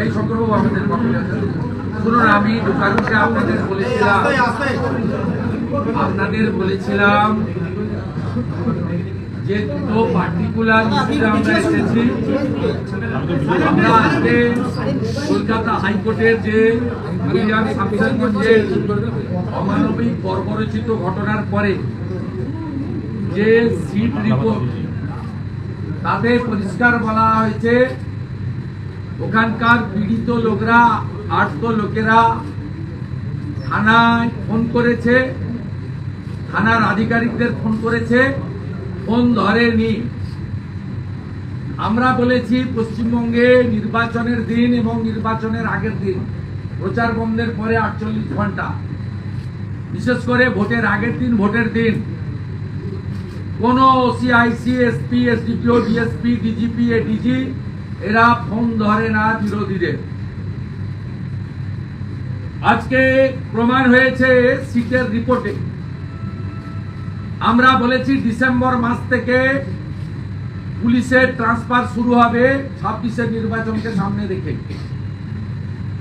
এই শঙ্করবাবু আমাদের শুনুন, আমি ঢোকাঢুকে আপনাদের বলেছিলাম। আপনাদের বলেছিলাম যে দুটো পার্টিকুলার ইস্যুতে আমরা এসেছি। আমরা আজকে কলকাতা হাইকোর্টের যে উইলিয়াম শামসানগঞ্জের অমানবিক বর্বরচিত ঘটনার পরে যে সিট রিপোর্ট তাতে পরিষ্কার বলা হয়েছে, ওখানকার পীড়িত লোকরা আর্ত লোকেরা থানায় ফোন করেছে, থানার আধিকারিকদের ফোন করেছে, ফোন ধরেনি। আমরা বলেছি পশ্চিমবঙ্গে নির্বাচনের দিন এবং নির্বাচনের আগের দিন, প্রচার বন্ধের পরে আটচল্লিশ ঘণ্টা। বিশেষ করে ভোটের আগের দিন, ভোটের দিন। কোন OC IC SP SDPO DSP DGP ADG এরা ফোন ধরে না বিরোধীদের। আজকে প্রমাণ হয়েছে সিটের রিপোর্টে। আমরা বলেছি ডিসেম্বর মাস থেকে পুলিশের ট্রান্সফার শুরু হবে ছাব্বিশের নির্বাচনকে সামনে রেখে।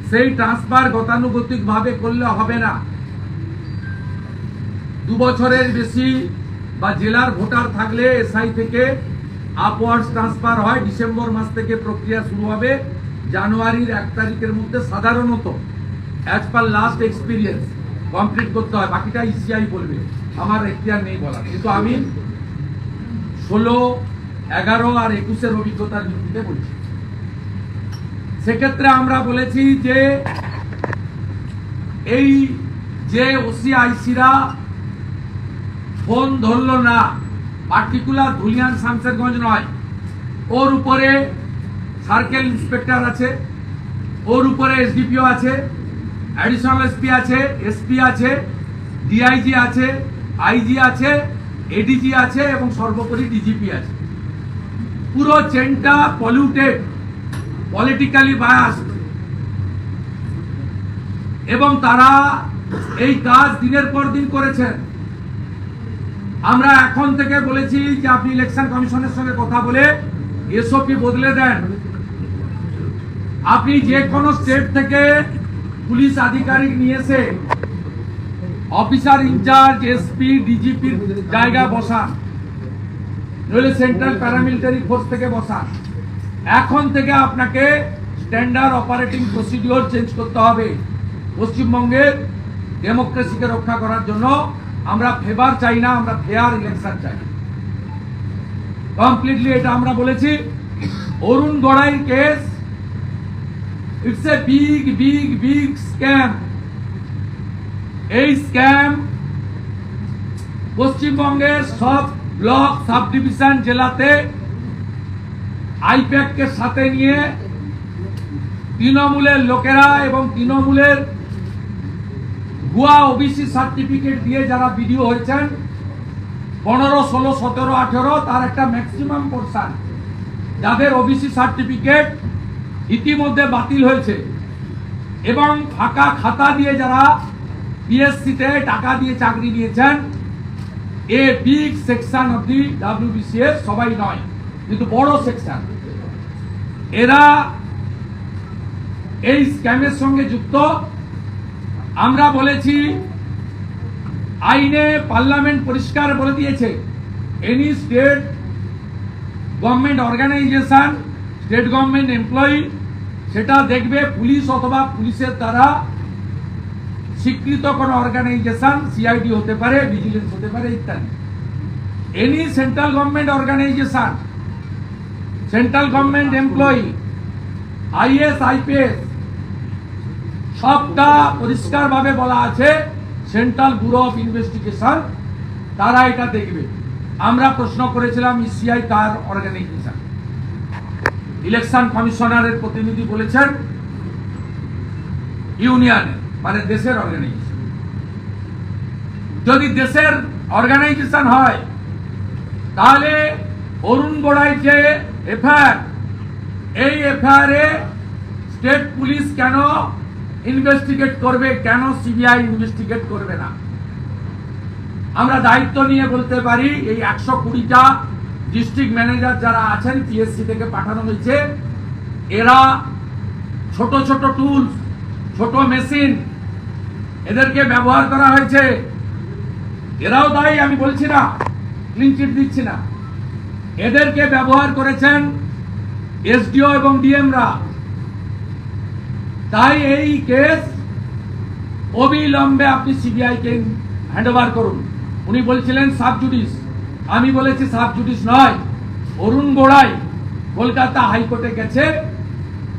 সেই ট্রান্সফার গতানুগতিক ভাবে করলে হবে না। দু বছরের বেশি বা জেলার ভোটার থাকলে এসআই থেকে আপওয়ার্ডস ট্রান্সফার হয়। ডিসেম্বর মাস থেকে প্রক্রিয়া শুরু হবে। জানুয়ারির এক তারিখের মধ্যে সাধারণত as per last experience complete করতে হয়। বাকিটা ইসিআই বলবে। আমার এখতিয়ার নেই বলার। কিন্তু আমি ষোলো, এগারো আর একুশের অভিজ্ঞতার ভিত্তিতে বলছি। সেক্ষেত্রে আমরা বলেছি যে এই যে ওসিআইসিরা ফোন ধরলো না। পার্টিকুলার ধুলিয়ান শামসেরগঞ্জ নয়। ওর উপরে সার্কেল ইন্সপেক্টর আছে, ওর উপরে এসডিপিও আছে অ্যাডিশনাল এসপি আছে এসপি আছে ডিআইজি আছে আইজি আছে এডিজি আছে এবং সর্বোপরি ডিজিপি আছে। পুরো চেনটা পলিউটেড পলিটিক্যালি বায়াসড এবং তারা এই কাজ দিনের পর দিন করেছেন। আমরা এখন থেকে বলেছি যে আপনি ইলেকশন কমিশনের সঙ্গে কথা বলে এসওপি বদলে দেন। আপনি যে কোনো স্টেট থেকে পুলিশ আধিকারিক নিয়ে এসে অফিসার ইনচার্জ এসপি ডিজিপির জায়গায় বসান। নইলে সেন্ট্রাল প্যারামিলিটারি ফোর্স থেকে বসান। এখন থেকে আপনাকে স্ট্যান্ডার্ড অপারেটিং প্রসিডিওর চেঞ্জ করতে হবে। পশ্চিমবঙ্গের ডেমোক্রেসিকে রক্ষা করার জন্য আমরা ফেভার চাই না, আমরা ফেয়ার ইলেকশন চাই। কমপ্লিটলি এটা আমরা বলেছি। Arun গড়াইয়ের case it's a big big big scam এই স্ক্যাম পশ্চিমবঙ্গের সব ব্লক সাব ডিভিশন জেলাতে আইপ্যাককে সাথে নিয়ে তৃণমূলের লোকেরা এবং তৃণমূলের ভুয়া ওবিসি সার্টিফিকেট দিয়ে যারা বিডিও হয়েছেন, পনেরো, ষোলো, সতেরো, আঠেরো, তার একটা ম্যাক্সিমাম পোর্শন যাদের ওবিসি সার্টিফিকেট ইতিমধ্যে বাতিল হয়েছে এবং ফাঁকা খাতা দিয়ে যারা পিএসসিতে টাকা দিয়ে চাকরি নিয়েছেন, a big section of the WBCS সবাই নয়, কিন্তু বড় সেকশন এরা এই স্ক্যামের সঙ্গে যুক্ত। আমরা বলেছি, আইনে পার্লামেন্ট পরিষ্কার বলে দিয়েছে। Any state government organization state government employee সেটা দেখবে পুলিশ অথবা পুলিশের দ্বারা স্বীকৃত কোনো অর্গানাইজেশন সিআইডি হতে পারে ভিজিলেন্স হতে পারে ইত্যাদি। Any central government organization central government employee IAS IPS সবটা পরিষ্কারভাবে বলা আছে সেন্ট্রাল ব্যুরো অফ ইনভেস্টিগেশন তারা এটা দেখবে। আমরা প্রশ্ন করেছিলাম ইসিআই তার অর্গানাইজেশন ইলেকশন কমিশনারের প্রতিনিধি বলেছেন ইউনিয়নের মানে দেশের অর্গানাইজেশন যদি দেশের অর্গানাইজেশন হয়, তাহলে অরুণ গোড়াই যে এফআইআর, এই এফআইআর স্টেট পুলিশ কেন ইনভেস্টিগেট করবে কেন সিবিআই ইনভেস্টিগেট করবে না? আমরা দায়িত্ব নিয়ে বলতে পারি, এই একশো কুড়িটা ডিস্ট্রিক্ট ম্যানেজার যারা আছেন পিএসসি থেকে পাঠানো হয়েছে, এরা ছোট ছোট টুলস ছোট মেশিন এদেরকে ব্যবহার করা হয়েছে। এরাও দায়ী, আমি বলছি না ক্লিন চিট দিচ্ছি না। এদেরকে ব্যবহার করেছেন এসডিও এবং ডিএমরা তাই এই কেস অবিলম্বে আপনি সিবিআইকে হ্যান্ড ওভার করুন। উনি বলছিলেন সাব জুডিস। আমি বলেছি সাব জুডিস নয়। অরুণ গোড়াই কলকাতা হাইকোর্টে গেছে,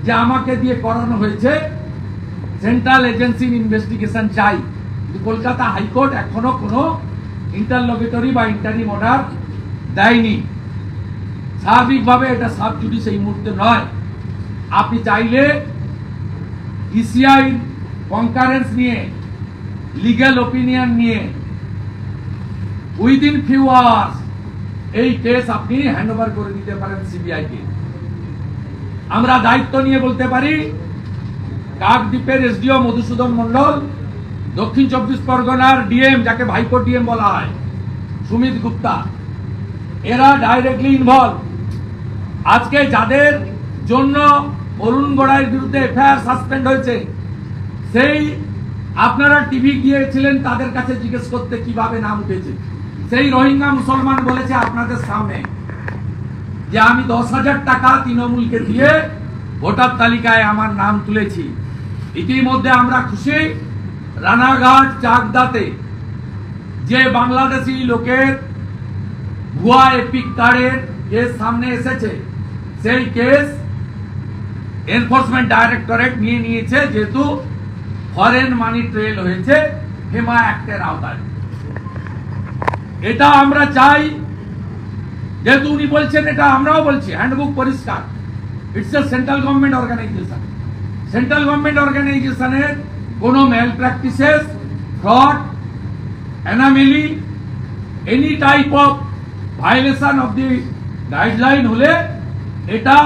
যে আমাকে দিয়ে করানো হয়েছে। সেন্ট্রাল এজেন্সির ইনভেস্টিগেশন চাই। কলকাতা হাইকোর্ট এখনও কোনো ইন্টারলগেটরি বা ইন্টারিম অর্ডার দেয়নি। স্বাভাবিকভাবে এটা সাব জুডিস এই মুহূর্তে নয়। আপনি চাইলে ইসিআই কনকারেন্স নিয়ে লিগ্যাল ওপিনিয়ন নিয়ে উইদিন ফিউ আওয়ার্স এই কেস আপনি হ্যান্ড ওভার করে দিতে পারেন সিবিআই কে। আমরা দায়িত্ব নিয়ে বলতে পারি, কাকদ্বীপের এসডিও মধুসূদন মন্ডল দক্ষিণ চব্বিশ পরগনার ডিএম যাকে ভাইকো ডিএম বলা হয়, সুমিত গুপ্তা। এরা ডাইরেক্টলি ইনভলভ আজকে যাদের জন্য অরুণ গোড়াইয়ের বিরুদ্ধে এফআইআর সাসপেন্ড হয়েছে। সেই আপনারা টিভি গিয়েছিলেন, তাদের কাছে জিজ্ঞেস করতে কীভাবে নাম উঠেছে। সেই রোহিঙ্গা মুসলমান বলেছে আপনাদের সামনে যে আমি দশ হাজার টাকা তৃণমূলকে দিয়ে ভোটার তালিকায় আমার নাম তুলেছি। ইতিমধ্যে আমরা খুশি। রানাঘাট, চাকদাতে যে বাংলাদেশি লোকের ভুয়া এপিক কার্ডের কেস সামনে এসেছে, সেই কেস এনফোর্সমেন্ট ডাইরেক্টরেট নিয়ে নিয়েছে, যেহেতু ফরেন মানি ট্রেল হয়েছে, হেমা অ্যাক্টের আওতায়। এটা আমরা চাই, যেহেতু উনি বলছেন, এটা আমরাও বলছি হ্যান্ডবুক পরিষ্কার। It's a central government organization central government অর্গানাইজেশনের কোনো malpractices fraud anomaly any type of violation of the guideline হলে এটা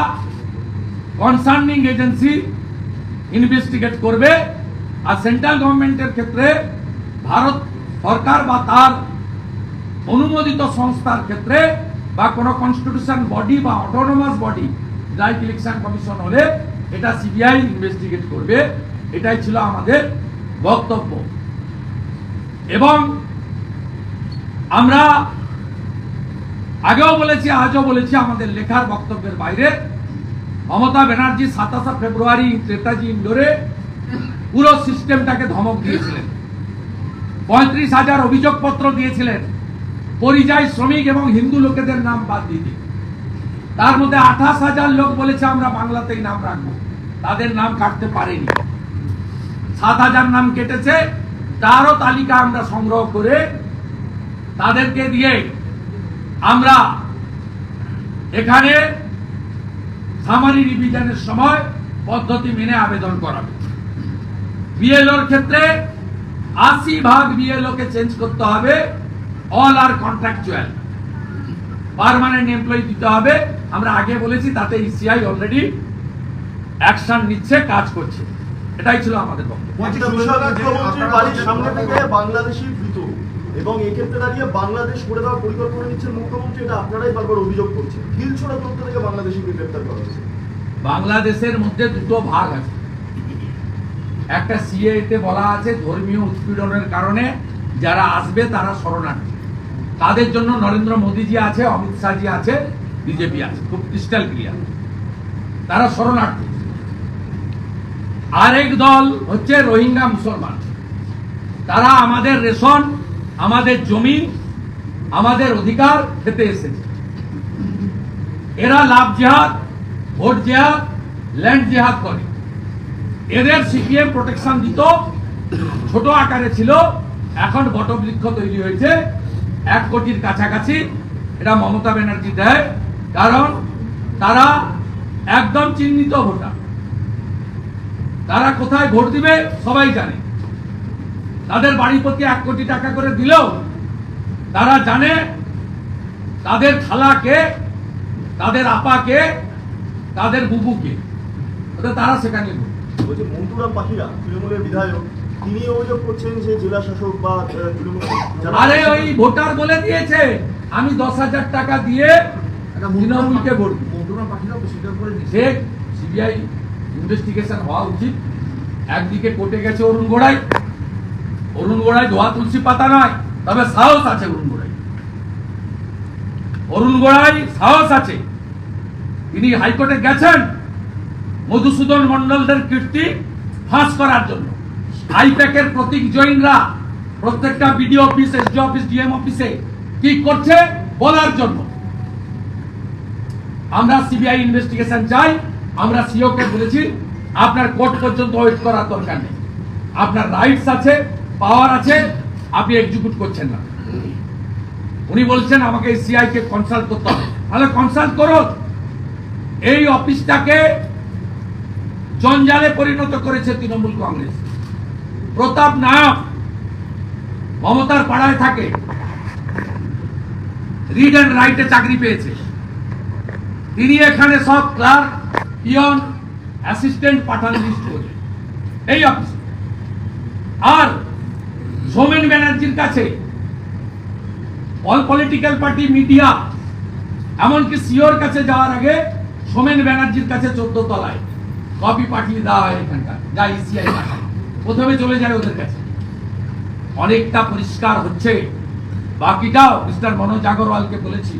কনসার্নিং এজেন্সি ইনভেস্টিগেট করবে আর সেন্ট্রাল গভর্নমেন্টের ক্ষেত্রে ভারত সরকার বা তার অনুমোদিত সংস্থার ক্ষেত্রে বা কোনো কনস্টিটিউশন বডি বা autonomous body like election commission হলে এটা সিবিআই ইনভেস্টিগেট করবে। এটাই ছিল আমাদের বক্তব্য। এবং আমরা আগেও বলেছি, আজও বলেছি আমাদের লেখার বক্তব্যের বাইরে মমতা ব্যানার্জি সাতাশে ফেব্রুয়ারি নেতাজি ইন্ডোরে পুরো সিস্টেমটাকে ধমক দিয়েছিলেন। পঁয়ত্রিশ হাজার অভিযোগপত্র দিয়েছিলেন। পরিযায়ী শ্রমিক এবং হিন্দু লোকেদের নাম বাদ দিতে তার মধ্যে আঠাশ হাজার লোক বলেছে আমরা বাংলাতেই নাম রাখব। তাদের নাম কাটতে পারেনি। সাত হাজার নাম কেটেছে। তারও তালিকা আমরা সংগ্রহ করে তাদেরকে দিয়ে আমরা এখানে সামারি রিভিশনের সময় পদ্ধতি মেনে আবেদন করাবে। বিএলওর ক্ষেত্রে আশি ভাগ বিএলও কে চেঞ্জ করতে হবে all are contractual permanent employee দিতে হবে। আমরা আগে বলেছি, তাতে ইসিআই অলরেডি অ্যাকশন নিচ্ছে, কাজ করছে। এটাই ছিল আমাদের বক্তব্য। এবং এক্ষেত্রে দাঁড়িয়ে বাংলাদেশ করে দেওয়ার পরিকল্পনা নিচ্ছেন মুখ্যমন্ত্রী, এটা আপনারাই বারবার অভিযোগ করছেন। ঢিলছোড়া তথ্য থেকে বাংলাদেশিকে গ্রেপ্তার করা হয়েছে। বাংলাদেশের মধ্যে দুটো ভাগ আছে। একটা সিএতে বলা আছে ধর্মীয় উৎপীড়নের কারণে যারা আসবে তারা শরণার্থী। তাদের জন্য নরেন্দ্র মোদীজি আছে, অমিত শাহজি আছে, বিজেপি আছে, খুব ক্রিস্টাল ক্লিয়ার তারা শরণার্থী। আরেক দল হচ্ছে রোহিঙ্গা মুসলমান। তারা আমাদের রেশন আমাদের জমি, আমাদের অধিকার খেতে এসেছে। এরা লাভ জেহাদ, ভোট জেহাদ, ল্যান্ড জেহাদ করে। এদের সিপিএম প্রোটেকশন দিত, ছোট আকারে ছিল। এখন বটবৃক্ষ তৈরি হয়েছে, এক কোটির কাছাকাছি। এটা মমতা ব্যানার্জি দেয়, কারণ তারা একদম চিহ্নিত ভোটার। তারা কোথায় ভোট দিবে সবাই জানে। তাদের বাড়ি প্রতি এক কোটি টাকা করে দিলেও তারা জানে তাদের খালাকে তাদের আপাকে তাদের বুবুকে। ওটা তারা সেখানে বলছে মন্টুরাম পাখিরা তৃণমূলের বিধায়ক তিনি অভিযোগ করছেন যে জেলা শাসক বা আরে ওই ভোটার বলে দিয়েছে আমি দশ হাজার টাকা দিয়ে তৃণমূলকে ভোট পার্টিরাও তো স্বীকার করে নিচ্ছে সিবিআই ইনভেস্টিগেশন হওয়া উচিত। একদিকে কোর্টে গেছে অরুণ গোড়াই অরুণ গোড়াই ধোয়া তুলসী পাতা নয় তবে সাহস আছে অরুণ গোড়াই অরুণ গোড়াই সাহস আছে। তিনি হাইকোর্টে গেছেন মধুসূদন মন্ডলদের কীর্তি ফাঁস করার জন্য। হাইপ্যাকের প্রতীক জৈনরা প্রত্যেকটা BDO office, SD office, DM অফিসে কি করছে বলার জন্য। আমরা সিবিআই ইনভেস্টিগেশন চাই, আমরা সিও কে বলেছি, আপনার কোর্ট পর্যন্ত ওয়েট করার দরকার নেই। আপনার রাইটস আছে পাওয়ার আছে, আপনি এক্সিকিউট করছেন না। উনি বলছেন, আমাকে সিআই কে কনসাল্ট করতে হবে। তাহলে কনসাল্ট করো। এই অফিসটাকে জঞ্জালে পরিণত করেছে তৃণমূল কংগ্রেস। প্রতাপ নায়ক মমতার পাড়ায় থাকে। রিড অ্যান্ড রাইটে চাকরি পেয়েছে। তিনি এখানে সব ক্লার্ক পিয়ন অ্যাসিস্ট্যান্ট পাঠান লিস্ট করে। এই অফিস আর সোমেন ব্যানার্জির কাছে অল পলিটিক্যাল পার্টি মিডিয়া এমনকি সিওর কাছে যাওয়ার আগে সোমেন ব্যানার্জির কাছে চোদ্দ তলায় কপি পাঠিয়ে দেওয়া হয় এখানকার, যা ইসিআই পাঠায়। প্রথমে চলে যায় ওদের কাছে। অনেকটা পরিষ্কার হচ্ছে। বাকিটাও মিস্টার মনোজ আগরওয়ালকে বলেছি,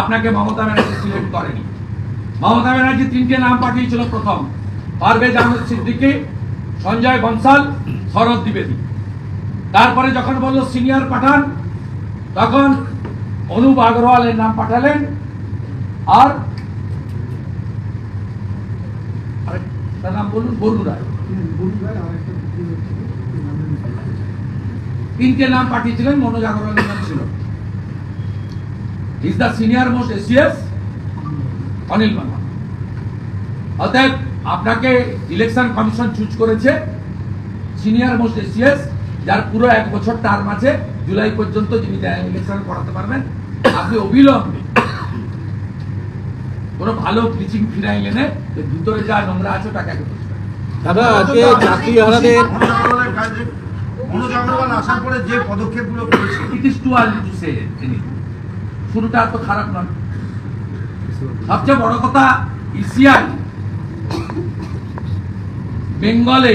আপনাকে মমতা ব্যানার্জি সিলেক্ট করেনি। মমতা ব্যানার্জি তিনটে নাম পাঠিয়েছিল প্রথম, পারভেজ আহমেদ সিদ্দিকি, সঞ্জয় বনসাল, শরৎ দ্বিবেদী। তারপরে যখন বলল, সিনিয়র পাঠান, তখন অনুপ আগরওয়ালের নাম পাঠালেন। আর আরেকটার নাম বলুন বরুণ রায়। তিনটে নাম পাঠিয়েছিলেন, মনোজ আগরওয়ালের নাম ছিল। Is the senior most ACS Anil Bangla অতএব আপনাকে ইলেকশন কমিশন চুজ করেছে সিনিয়র মোস্ট এসিএস যার পুরো এক বছর টার্ম আছে জুলাই পর্যন্ত যিনি ইলেকশন করাতে পারবেন আপনি অবিলম্বে কোনো ভালো ব্লিচিং ফিনাইল এনে ভিতরে যা নোংরা আছে ওটাকে আগে পরিষ্কার করুন। দাদা আজকে চাকরি হারাদের মনোজ আগরওয়ালের কাজে মনোজ আগরওয়াল আসার পরে যে পদক্ষেপগুলো করেছে it is too early to say শুরুটা তো খারাপ নয়। সবচেয়ে বড় কথা ইসিআই বেঙ্গলে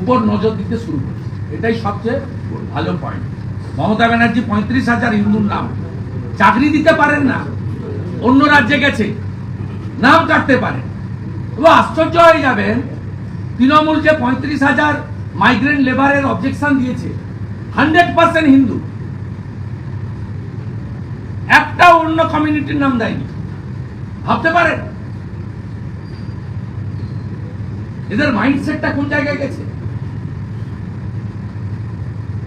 উপর নজর দিতে শুরু করেছে। এটাই সবচেয়ে ভালো পয়েন্ট মমতা ব্যানার্জি পঁয়ত্রিশ হাজার হিন্দুর নাম। চাকরি দিতে পারেন না, অন্য রাজ্যে গেছে, নাম কাটতে পারেন এবং আশ্চর্য হয়ে যাবেন, তৃণমূল যে পঁয়ত্রিশ হাজার মাইগ্রেন্ট লেবারের অবজেকশন দিয়েছে হান্ড্রেড পার্সেন্ট হিন্দু। একটা অন্য কমিউনিটির নাম দেয়নি। ভাবতে পারেন? এদের মাইন্ডসেটটা কোন জায়গায় গেছে?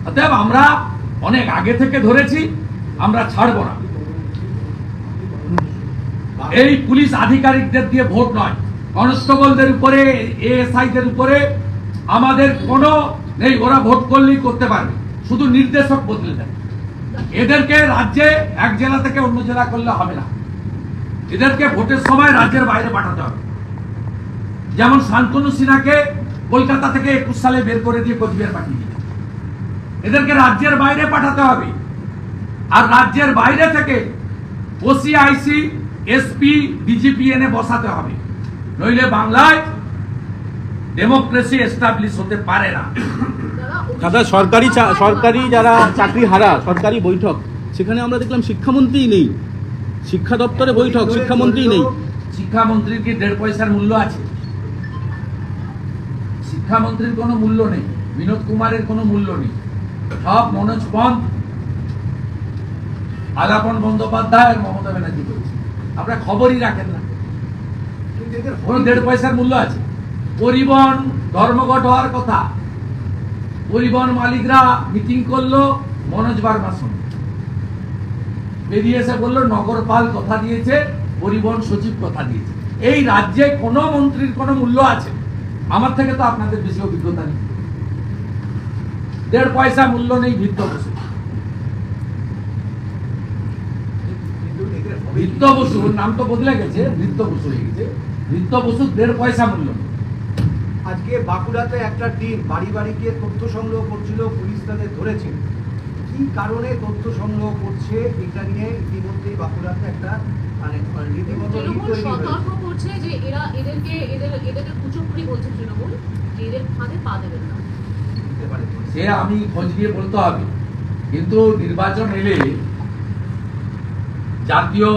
অতএব আমরা অনেক আগে থেকে ধরেছি, আমরা ছাড়বো না। এই পুলিশ আধিকারিকদের দিয়ে ভোট নয়। কনস্টেবলদের উপরে, এএসআইদের উপরে আমাদের কোনো নেই, ওরা ভোট করলেই করতে পারবে। শুধু নির্দেশক বদলে দেয়। এদেরকে রাজ্যে, এক জেলা থেকে অন্য জেলা করলে হবে না। এদেরকে ভোটের সময় রাজ্যের বাইরে পাঠাতে হবে। যেমন শান্তনু সিনহাকে কলকাতা থেকে একুশ সালে বের করে দিয়ে কোচবিহার পাঠিয়ে এদেরকে রাজ্যের বাইরে পাঠাতে হবে। আর রাজ্যের বাইরে থেকে ওসিআইসি এসপি ডিজিপি এনে বসাতে হবে। নইলে বাংলায় ডেমোক্রেসি এস্টাবলিশ হতে পারে না। দাদা সরকারি সরকারি যারা চাকরি হারা সরকারি বৈঠক সেখানে আমরা দেখলাম শিক্ষামন্ত্রী নেই। শিক্ষা দপ্তরে বৈঠক শিক্ষামন্ত্রী নেই। শিক্ষামন্ত্রীর কি দেড় পয়সার মূল্য আছে? শিক্ষামন্ত্রীর কোনো মূল্য নেই। বিনোদ কুমারের কোনো মূল্য নেই। সব মনোজ পন্থ আলাপন বন্দ্যোপাধ্যায় মমতা ব্যানার্জি করেছে আপনারা খবরই রাখেন না। কোনো দেড় পয়সার মূল্য আছে। পরিবহন, ধর্মঘট হওয়ার কথা। পরিবহন মালিকরা মিটিং করল মনোজ বার্মার সঙ্গে। বেরিয়ে এসে বলল, নগরপাল কথা দিয়েছে, পরিবহন সচিব কথা দিয়েছে। এই রাজ্যে কোনো মন্ত্রীর কোনো মূল্য আছে? আমার থেকে তো আপনাদের বেশি অভিজ্ঞতা নেই। দেড় পয়সা মূল্য নেই ভিত্ত বসু। ভিত্ত বসু নাম তো বদলে গেছে ভিত্ত বসু হয়ে গেছে। ভিত্ত বসু দেড় পয়সা মূল্য নেই। আজকে বাঁকুড়াতে একটা টিম বাড়ি বাড়ি গিয়ে তথ্য সংগ্রহ করছিল পুলিশ তাদের ধরেছে। কি কারণে তথ্য সংগ্রহ করছে এটা নিয়ে ইতিমধ্যেই বাঁকুড়াতে একটা মানে রীতিমতো সতর্ক করছে যে এরা এদেরকে এদের এদেরকে কুচক্রি বলছে তৃণমূল যে এদের ফাঁদে পা দেবেন না। সে আমি খোঁজ নিয়ে বলতে হবে। কিন্তু নির্বাচন এলে জাতীয়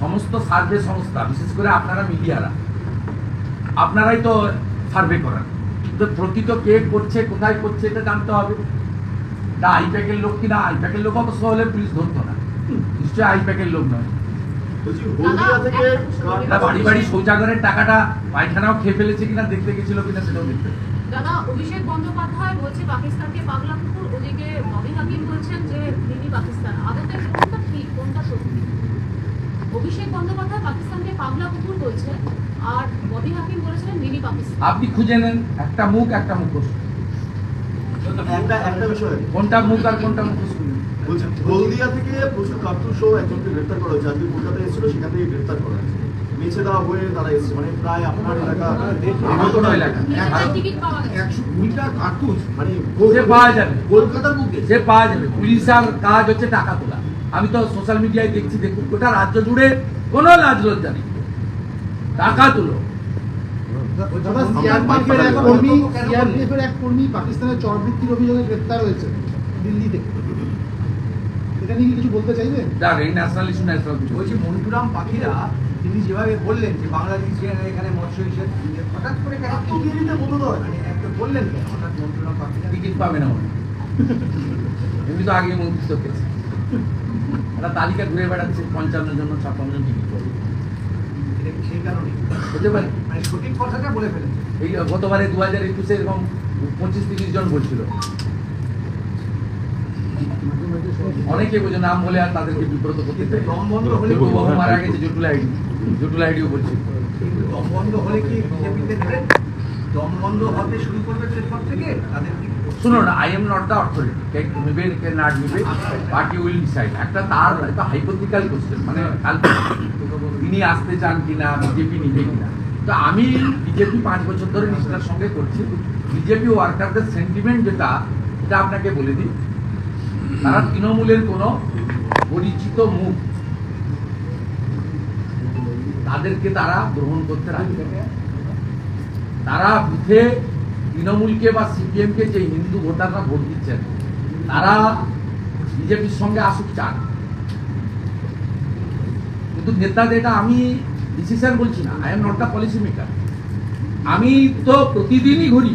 সমস্ত সার্ভে সংস্থা বিশেষ করে আপনারা মিডিয়ারা আপনারাই তো সার্ভে করেন। তো প্রকৃত কে করছে কোথায় করছে এটা জানতে হবে। না আইপ্যাকের লোক কিনা আইপ্যাকের লোক অবশ্য হলে পুলিশ ধরতো না। নিশ্চয়ই আইপ্যাকের লোক নয়। বাড়ি বাড়ি শৌচাগারের টাকাটা পায়খানাও খেয়ে ফেলেছে কিনা দেখতে গেছিল কিনা সেটাও দেখতে। দাদা অভিষেক বন্দ্যোপাধ্যায় বলছে পাকিস্তানকে পাগলা কুকুর ওদিকে ববি হাকিম বলছেন যে মিনি পাকিস্তান। আদতে কোনটা ঠিক কোনটা সত্যি অভিষেক বন্দ্যোপাধ্যায় পাকিস্তানকে পাগলা কুকুর বলছে আর ববি হাকিম বলেছিলেন মিনি পাকিস্তান। আপনি খুঁজে নেন একটা মুখ একটা মুখোশ। একটা একটা বিষয়। কোনটা মুখ আর কোনটা মুখোশ। বলছি হলদিয়া থেকে প্রচুর কার্তুজ সহ একজনকে গ্রেফতার করা হয়েছে। আজকে কলকাতায় এসেছিল সেখান থেকে গ্রেফতার করা হয়েছে। মেছে দেওয়া হয়ে তারা এসেছে মানে প্রায় আপনার এলাকা একশো কুড়িটা কার্তুজ মানে সে পাওয়া যাবে। কলকাতার বুকে। সে পাওয়া যাবে। পুলিশের কাজ হচ্ছে টাকা তোলা। আমি তো সোশ্যাল মিডিয়ায় দেখছি দেখুন গোটা রাজ্য জুড়ে কোনো লাজ লজ্জা নেই। টাকা তুলো। এক কর্মী পাকিস্তানের চরবৃত্তির অভিযোগে গ্রেপ্তার হয়েছে দিল্লিতে। এটা নিয়ে কি কিছু বলতে চাইবেন যাক এই ন্যাশনাল ইস্যু ন্যাশনাল বলছি মন্টুরাম পাখিরা তিনি যেভাবে বললেন যে বাংলাদেশিরা এখানে মৎস্য হিসেবে হঠাৎ করে কেন আত্মঘেরিতে বোধহয়। মানে একটা বললেন হঠাৎ মন্টুরাম পাখিরা টিকিট পাবে না এমনি তো আগে মন্ত্রিত্ব পেয়েছে একটা তালিকা ঘুরে বেড়াচ্ছে পঞ্চান্ন জন ছাপ্পান্ন জন টিকিট পাবে। সেই কারণে? হতে পারে। মানে সঠিক কথাটা বলে ফেলেছে। এই গতবারে দু হাজার একুশে এরকম পঁচিশ তিরিশ জন বলছিল। অনেকে বোঝে নাম বলে আর তাদেরকে বিব্রত করতে মারা গেছে জটুল আইডি। জটুল আইডিও বলছে। কিন্তু দম বন্ধ হলে কি বিজেপিতে দেবেন দম বন্ধ হতে শুরু করবে এরপর থেকে? তাদের কি শুনুন I am not the authority কে নেবে কে নট নেবে পার্টি উইল ডিসাইড একটা তার একটা হাইপোথিক্যাল কোশ্চেন মানে তিনি আসতে চান কিনা বিজেপি নিবে কিনা। তো আমি বিজেপি পাঁচ বছর ধরে নিষ্ঠার সঙ্গে করছি। বিজেপি ওয়ার্কারদের সেন্টিমেন্ট যেটা এটা আপনাকে বলে দিই। তারা তৃণমূলের কোনো পরিচিত মুখ। তাদেরকে তারা গ্রহণ করতে রাজি তারা বুথে তৃণমূলকে বা সিপিএমকে যে হিন্দু ভোটাররা ভোট দিচ্ছেন, তারা বিজেপির সঙ্গে আসুক চান। কিন্তু নেতাদের এটা আমি ডিসিশন বলছি না I am not the policy maker আমি তো প্রতিদিনই ঘুরি।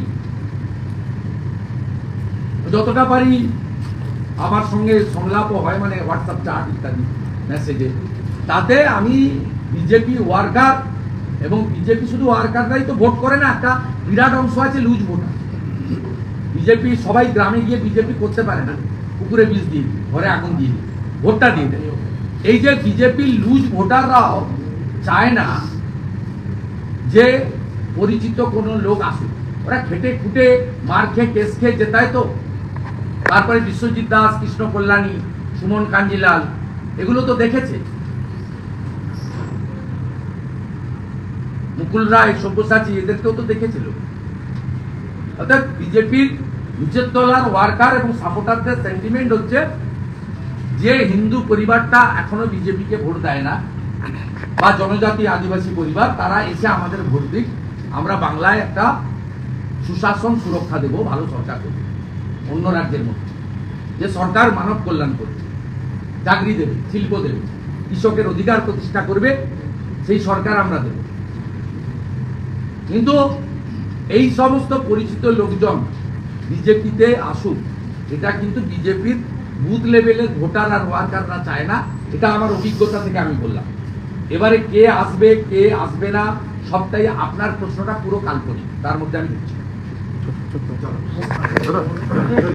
যতটা পারি আমার সঙ্গে সংলাপও হয় মানে হোয়াটসঅ্যাপ চাট ইত্যাদি মেসেজে তাতে আমি বিজেপি ওয়ার্কার এবং বিজেপি শুধু ওয়ার্কাররাই তো ভোট করে না, একটা বিরাট অংশ আছে লুজ ভোটার বিজেপি সবাই গ্রামে গিয়ে বিজেপি করতে পারে না, পুকুরে বীজ দিয়ে, ঘরে আগুন দিয়ে, ভোটটা দিয়ে দেয়। এই যে বিজেপির লুজ ভোটাররাও চায় না যে পরিচিত কোনো লোক আসুক, ওরা খেটে খুটে, মার খেয়ে, কেস খেয়ে যেতায় তো। তারপরে বিশ্বজিৎ দাস, কৃষ্ণ কল্যাণী, সুমন কাঞ্জিলাল, এগুলো তো দেখেছে। মুকুল রায়, সব্যসাচী, এদেরকেও তো দেখেছিল। অর্থাৎ বিজেপির নিচের তলার ওয়ার্কার এবং সাপোর্টারদের সেন্টিমেন্ট হচ্ছে যে হিন্দু পরিবারটা এখনও বিজেপিকে ভোট দেয় না বা জনজাতি আদিবাসী পরিবার, তারা এসে আমাদের ভোট দিক। আমরা বাংলায় একটা সুশাসন সুরক্ষা দেব, ভালো সরকার দেবো অন্য রাজ্যের মধ্যে। যে সরকার মানব কল্যাণ করবে, চাকরি দেবে, শিল্প দেবে, কৃষকের অধিকার প্রতিষ্ঠা করবে, সেই সরকার আমরা দেব। কিন্তু এই সমস্ত পরিচিত লোকজন বিজেপিতে আসুক, এটা কিন্তু বিজেপির বুথ লেভেলের ভোটার আর ওয়ার্কাররা চায় না, এটা আমার অভিজ্ঞতা থেকে আমি বললাম। এবারে কে আসবে কে আসবে না, সবটাই আপনার প্রশ্নটা পুরো কাল্পনিক, তার মধ্যে আমি ঢুকছি না।